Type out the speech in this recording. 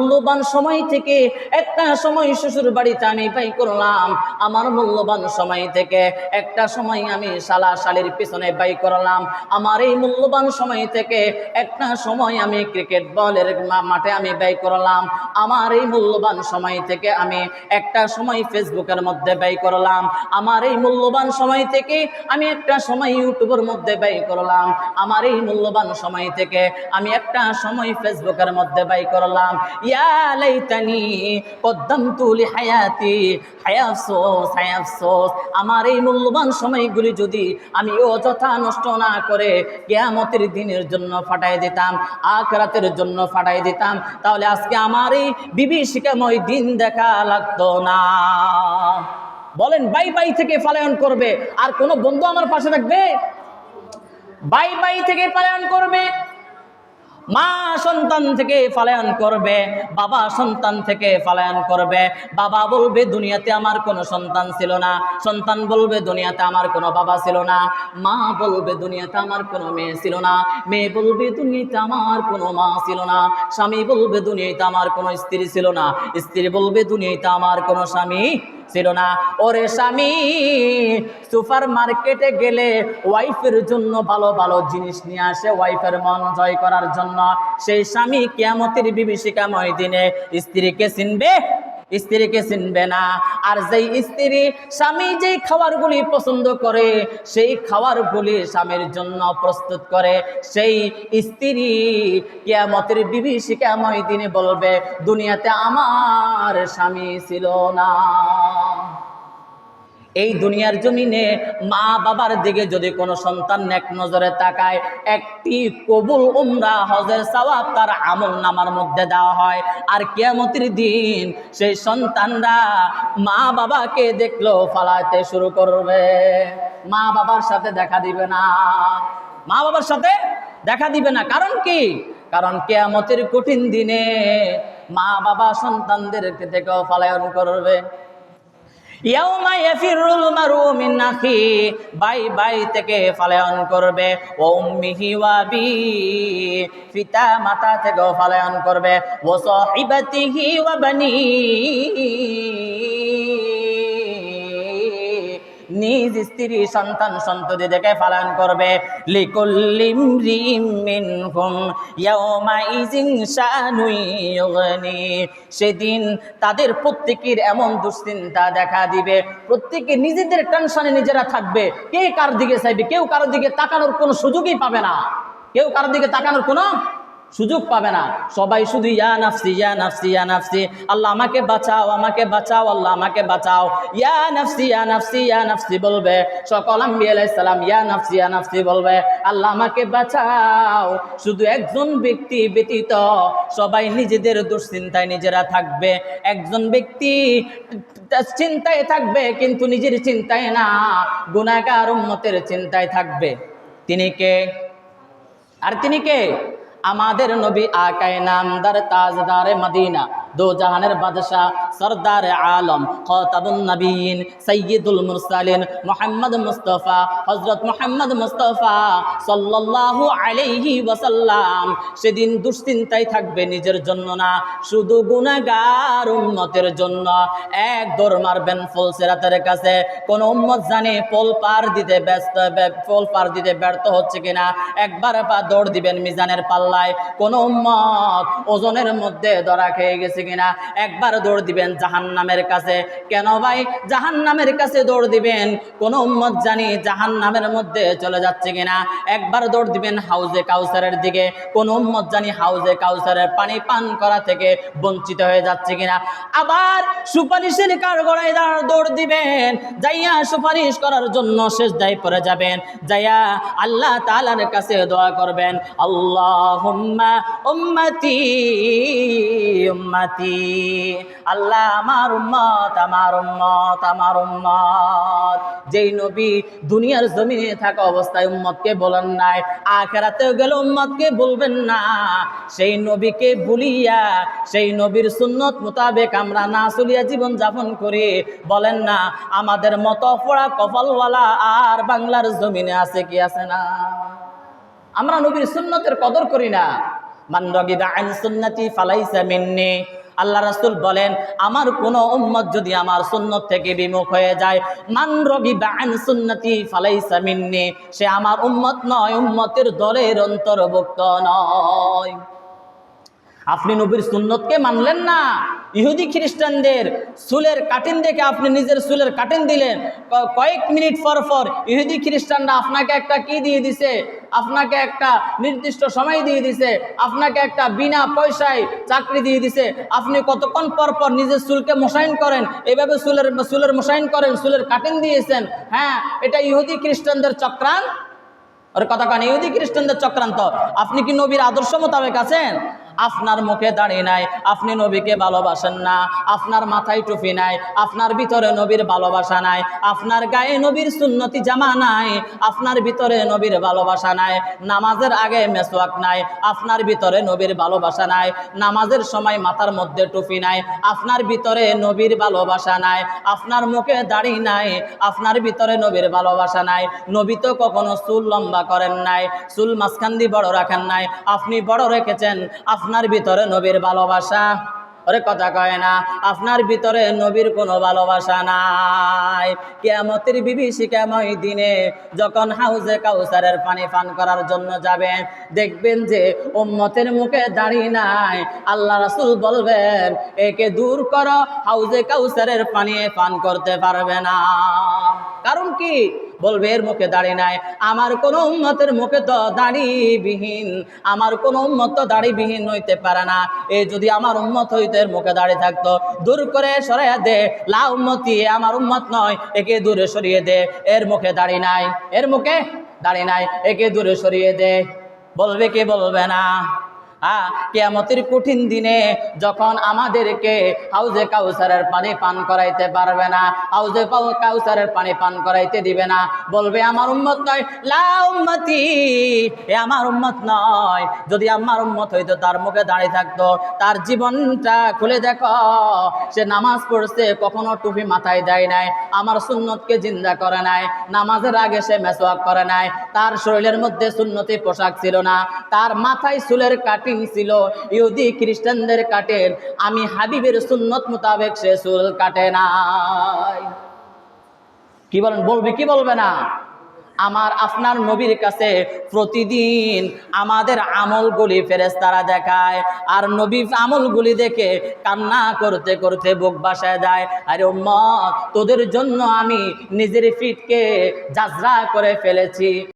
মূল্যবান সময় থেকে একটা সময় শ্বশুর বাড়িতে আমি ব্যয় করলাম। আমার মূল্যবান সময় থেকে একটা সময় আমি শালা শালির পিছনে ব্যয় করলাম। আমার এই মূল্যবান সময় থেকে একটা সময় আমি ক্রিকেট বলের মাঠে আমি ব্যয় করলাম। আমার এই মূল্যবান সময় থেকে আমি একটা সময় ফেসবুকের মধ্যে ব্যয় করলাম। আমার এই মূল্যবান সময় থেকে আমি একটা সময় ইউটিউবের মধ্যে ব্যয় করলাম। আমার এই মূল্যবান সময় থেকে আমি একটা সময় ফেসবুকের মধ্যে ব্যয় করলাম। ইয়া লাইতানি কদ্দামতু লিহায়াতি। হায় আফসোস হায় আফসোস। আমার এই মূল্যবান সময়গুলি যদি আমি অযথা নষ্ট না করে কেয়ামতের দিনের জন্য ফাটাই দিতাম, আখরাতের জন্য ফাটাই দিতাম, তাহলে আজকে আমার এই বিভীষিকাময় দিন দেখা লাগতো না। বলেন, বাই বাই থেকে পালায়ন করবে, আর কোনো বন্ধু আমার পাশে থাকবে? বাই বাই থেকে পালায়ন করবে। মা সন্তান থেকে পালায়ন করবে, বাবা সন্তান থেকে পালায়ন করবে। বাবা বলবে, দুনিয়াতে আমার কোনো সন্তান ছিল না। সন্তান বলবে, দুনিয়াতে আমার কোনো বাবা ছিল না। মা বলবে, দুনিয়াতে আমার কোনো মেয়ে ছিল না। মেয়ে বলবে, দুনিয়াতে আমার কোনো মা ছিল না। স্বামী বলবে, দুনিয়াতে আমার কোনো স্ত্রী ছিল না। স্ত্রী বলবে, দুনিয়াতে আমার কোনো স্বামী ছিল না। ওরে স্বামী সুপার মার্কেটে গেলে ওয়াইফের জন্য ভালো ভালো জিনিস নিয়ে আসে, ওয়াইফের মন জয় করার জন্য। সেই স্বামী কেয়ামতের বিভীষিকাময় দিনে স্ত্রীকে চিনবে স্ত্রীকে চিনবে না। আর যেই স্ত্রী স্বামী যেই খাবারগুলি পছন্দ করে, সেই খাবারগুলি স্বামীর জন্য প্রস্তুত করে। সেই স্ত্রী কেয়ামতের বিভীষিকাময় দিনে বলবে, দুনিয়াতে আমার স্বামী ছিল না। এই দুনিয়ার জমিনে মা বাবার দিকে যদি কোনো সন্তান এক নজরে তাকায়, একটি কবুল উমরা হজের সওয়াব তার আমল নামার মধ্যে দেওয়া হয়। আর কেয়ামতির দিন সেই সন্তানরা মা বাবাকে দেখল ফালাতে শুরু করবে। মা বাবার সাথে দেখা দিবে না। মা বাবার সাথে দেখা দিবে না। কারণ কি? কারণ কেয়ামতের কঠিন দিনে মা বাবা সন্তানদেরকে থেকেও ফালায়ন করবে। ইয়াউমা ইয়াফিরুল মারু মিন বাই বাই থেকে ফালায়ন করবে, ও উম্মিহি ওয়া বি মাতা থেকে ফালায়ন করবে, ও সাহিবাতিহি ওয়া বানি নিজ স্ত্রী সন্তান সন্ততি দেখে পালন করবে। সেদিন তাদের প্রত্যেকের এমন দুশ্চিন্তা দেখা দিবে। প্রত্যেকে নিজেদের টেনশনে নিজেরা থাকবে। কে কার দিকে চাইবে? কেউ কারোর দিকে তাকানোর কোনো সুযোগই পাবে না। কেউ কারোর দিকে তাকানোর কোনো সুযোগ পাবে না। সবাই শুধু, ইয়া নাফসি ইয়া নাফসি ইয়া নাফসি, আল্লাহ আমাকে বাঁচাও আমাকে বাঁচাও, আল্লাহ আমাকে বাঁচাও। ইয়া নাফসি ইয়া নাফসি ইয়া নাফসি, বলবে। সকল আম্বি সালাম, ইয়া নাফসি ইয়া নাফসি, বলবে। আল্লাহ আমাকে বাঁচাও, শুধু একজন ব্যক্তি ব্যতীত সবাই নিজেদের দুশ্চিন্তায় নিজেরা থাকবে। একজন ব্যক্তি চিন্তায় থাকবে, কিন্তু নিজের চিন্তায় না, গুনাহগার উম্মতের চিন্তায় থাকবে। তিনি কে? আর তিনি কে? আমাদের নবী আকায় নামদার তাজদারে মদিনা। দো জাহানের বাদশাহ সরদার আলম খতাবুন নবীন সৈয়দুল মুরসালিন মোহাম্মদ মুস্তফা হজরত মোহাম্মদ মুস্তফা সাল্লাল্লাহু আলাইহি ওয়াসাল্লাম। সেদিন দুশ্চিন্তায় থাকবে নিজের জন্য না, শুধু গুনাহগার উম্মতের জন্য। এক দৌড় মারবেন ফুলসেরাতের কাছে, কোন উম্মত জানে পোল পার দিতে ব্যস্ত, পোল পার দিতে ব্যর্থ হচ্ছে কিনা। একবার পা দৌড় দিবেন মিজানের পাল্লায়, কোন উম্মত ওজনের মধ্যে ধরা খেয়ে গেছে কিনা? একবার দৌড় দিবেন জাহান্নামের কাছে। কেন ভাই? জাহান্নামের কাছে দৌড় দিবেন। কোন উম্মত জানি জাহান্নামের মধ্যে চলে যাচ্ছে কিনা? একবার দৌড় দিবেন হাউজে কাউসারের দিকে। কোন উম্মত জানি হাউজে কাউসারের পানি পান করা থেকে বঞ্চিত হয়ে যাচ্ছে কিনা? আবার সুপারিশের কার গড়ায় দাঁড় দিবেন। যাইয়া সুপারিশ করার জন্য শেষ দায় পরে যাবেন। যাইয়া আল্লাহ তাআলার কাছে দোয়া করবেন আল্লাহ উম্মতি উম্মতি। আল্লাহ আমার উম্মত আমার উম্মত আমার উম্মত। যেই নবী দুনিয়ার জমিনে থাকা অবস্থায় উম্মতকে বলেন নাই, আখেরাতেও গেলে উম্মতকে বলবেন না। সেই নবীকে ভুলিয়া, সেই নবীর সুন্নত মোতাবেক আমরা না চলিয়া জীবন যাপন করি। বলেন না, আমাদের মতো পড়া কপালওয়ালা আর বাংলার জমিনে আছে কি আছে না? আমরা নবীর সুন্নতের কদর করি না। মান রগিবা আন সুন্নতি ফালাইসা মিন্নি। আল্লাহ রাসুল বলেন, আমার কোন উম্মত যদি আমার সুন্নত থেকে বিমুখ হয়ে যায়, মান রবি বান সুন্নতি ফালাই মিন্নি, সে আমার উম্মত নয়, উম্মতের দলের অন্তর্ভুক্ত নয়। আপনি নবীর সুন্নতকে মানলেন না। ইহুদি খ্রিস্টানদের চুলের কাটিন দেখে আপনি নিজের চুলের কাটিন দিলেন। কয়েক মিনিট পর পর ইহুদি খ্রিস্টানরা আপনাকে একটা কি দিয়ে দিছে? আপনাকে একটা নির্দিষ্ট সময় দিয়ে দিছে। আপনাকে একটা বিনা পয়সায় চাকরি দিয়ে দিছে। আপনি কতক্ষণ পর পর নিজের চুলকে মোশাইন করেন? এভাবে চুলের চুলের মোশাইন করেন, চুলের কাটিন দিয়েছেন। হ্যাঁ এটা ইহুদি খ্রিস্টানদের চক্রান্ত। ওর কথা কান, ইহুদি খ্রিস্টানদের চক্রান্ত। আপনি কি নবীর আদর্শ মোতাবেক আছেন? আপনার মুখে দাঁড়িয়ে নাই, আপনি নবীকে ভালোবাসেন না, আপনার মাথায় টুপি নাই, আপনার ভিতরে নবীর ভালোবাসা নাই, আপনার গায়ে নবীর সুন্নতি জামা নাই, আপনার ভিতরে নবীর ভালোবাসা নাই, নামাজের আগে মেসওয়াক নাই, আপনার ভিতরে নবীর ভালোবাসা নাই, নামাজের সময় মাথার মধ্যে টুপি নাই, আপনার ভিতরে নবীর ভালোবাসা নাই, আপনার মুখে দাড়ি নাই, আপনার ভিতরে নবীর ভালোবাসা নাই, নবী তো কখনো চুল লম্বা করেন নাই, চুল মাঝখান দিয়ে বড় রাখেন নাই, আপনি বড় রেখেছেন আপনার ভিতরে নবীর ভালোবাসা? ওরে কথা কয় না, আপনার ভিতরে নবীর কোনো ভালোবাসা নাই। কেয়ামতের বিভীষিকাময় দিনে যখন হাউজে কাউসারের পানি পান করার জন্য যাবেন, দেখবেন যে উম্মতের মুখে দাঁড়িয়ে নাই। আল্লাহ রাসুল বলবেন, একে দূর করো, হাউজে কাউসারের পানি পান করতে পারবে না। কারণ কি? বলবে, এর মুখে দাড়ি নাই। আমার কোন উম্মতের মুখে তো দাড়িবিহীন, আমার কোন উম্মত তো দাড়িবিহীন হইতে পারে না। এ যদি আমার উম্মত হইতো, এর মুখে দাড়ি থাকতো। দূর করে সরাইয়া দে, লা উম্মতি, এ আমার উন্মত নয়, একে দূরে সরিয়ে দে। এর মুখে দাড়ি নাই, এর মুখে দাড়ি নাই, একে দূরে সরিয়ে দে। বলবে কে বলবে না? হ্যাঁ কেয়ামতের কঠিন দিনে যখন আমাদেরকে হাউজে কাউসারের পানি পান করাইতে পারবে না, হাউজে কাউসারের পানি পান করাইতে দিবে না, বলবে, আমার উম্মত নয়। লা উম্মতি, এ আমার উম্মত নয়। যদি আমার উম্মত হইতো, তার মুখে দাঁড়িয়ে থাকতো, তার জীবনটা খুলে দেখো, সে নামাজ পড়ছে, কখনো টুপি মাথায় দেয় নাই, আমার সুন্নতকে জিন্দা করে নাই, নামাজের আগে সে মেসওয়াক করে নাই, তার শরীরের মধ্যে সুন্নতি পোশাক ছিল না, তার মাথায় চুলের কাটিং ছিল, ইহুদি খ্রিস্টানদের কাটেন আমি হাবিবের সুন্নত মোতাবেক সে চুল কাটে নাই। কি বলেন, বলবে, কি বলবে না? আমার, আপনার নবীর কাছে প্রতিদিন আমাদের আমলগুলি ফেরেস তারা দেখায়, আর নবী আমলগুলি দেখে কান্না করতে করতে বুক বাসায় যায়। আরে তোদের জন্য আমি নিজের ফিটকে যাজরা করে ফেলেছি।